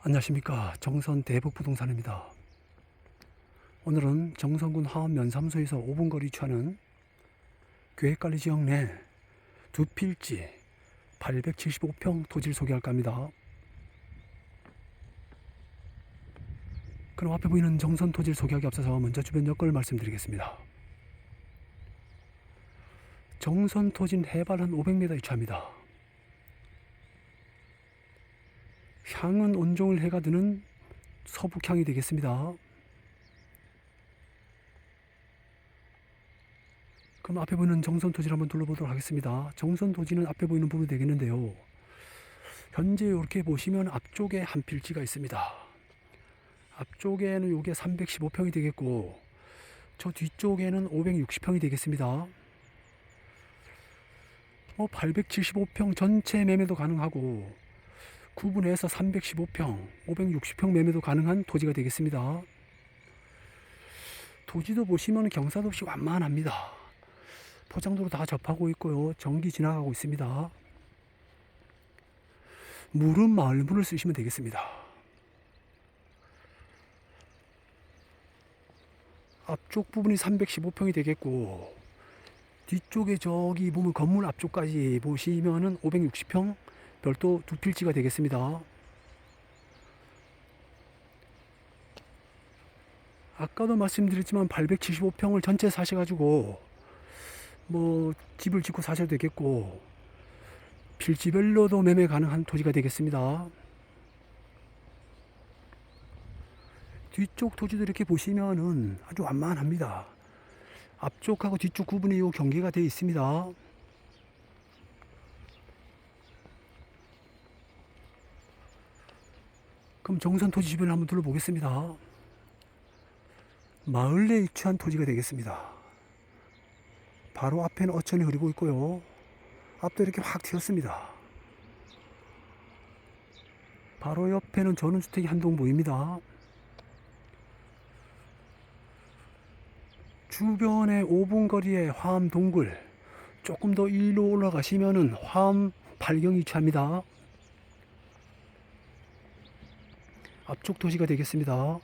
안녕하십니까 정선 대북부동산입니다. 오늘은 정선군 하원 면삼소에서 5분 거리 위치하는 계획관리 지역 내 두 필지 875평 토지를 소개할까 합니다. 그럼 앞에 보이는 정선 토지를 소개하기 앞서서 먼저 주변 여건을 말씀드리겠습니다. 정선 토지는 해발 한 500m 위치합니다. 향은 온종을 해가 드는 서북향이 되겠습니다. 그럼 앞에 보이는 정선 토지를 한번 둘러보도록 하겠습니다. 정선 토지는 앞에 보이는 부분이 되겠는데요. 현재 이렇게 보시면 앞쪽에 한 필지가 있습니다. 앞쪽에는 이게 315평이 되겠고 저 뒤쪽에는 560평이 되겠습니다. 뭐 875평 전체 매매도 가능하고 구분해서 315평, 560평 매매도 가능한 토지가 되겠습니다. 토지도 보시면 경사도 없이 완만합니다. 포장도로 다 접하고 있고요. 전기 지나가고 있습니다. 물은 마을물을 쓰시면 되겠습니다. 앞쪽 부분이 315평이 되겠고 뒤쪽에 저기 보면 건물 앞쪽까지 보시면은 560평 별도 두 필지가 되겠습니다. 아까도 말씀드렸지만 875평을 전체 사셔가지고 뭐 집을 짓고 사셔도 되겠고 필지별로도 매매 가능한 토지가 되겠습니다. 뒤쪽 토지도 이렇게 보시면은 아주 완만합니다. 앞쪽하고 뒤쪽 구분이 요 경계가 되어 있습니다. 그럼 정선 토지 주변을 한번 둘러보겠습니다. 마을 내에 위치한 토지가 되겠습니다. 바로 앞에는 어천이 흐르고 있고요. 앞도 이렇게 확 튀었습니다. 바로 옆에는 전원주택이 한동 보입니다. 주변에 5분 거리에 화암 동굴, 조금 더 일로 올라가시면은 화암 발경이 위치합니다. 앞쪽 도시가 되겠습니다.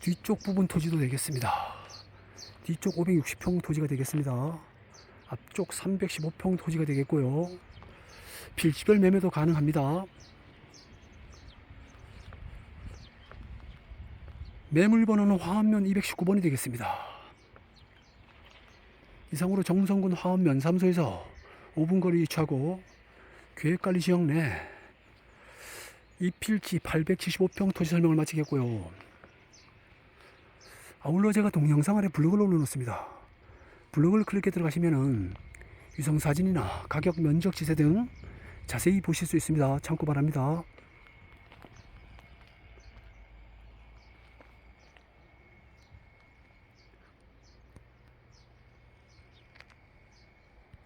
뒤쪽 부분 토지도 되겠습니다. 뒤쪽 560평 토지가 되겠습니다. 앞쪽 315평 토지가 되겠고요. 필지별 매매도 가능합니다. 매물 번호는 화암면 219번이 되겠습니다. 이상으로 정성군 화암 면삼소에서 5분 거리 위치하고 계획관리 지역 내 이 필지 875평 토지 설명을 마치겠고요. 아울러 제가 동영상 아래 블로그를 올려놓습니다. 블로그를 클릭해 들어가시면은 위성 사진이나 가격, 면적, 지세 등 자세히 보실 수 있습니다. 참고 바랍니다.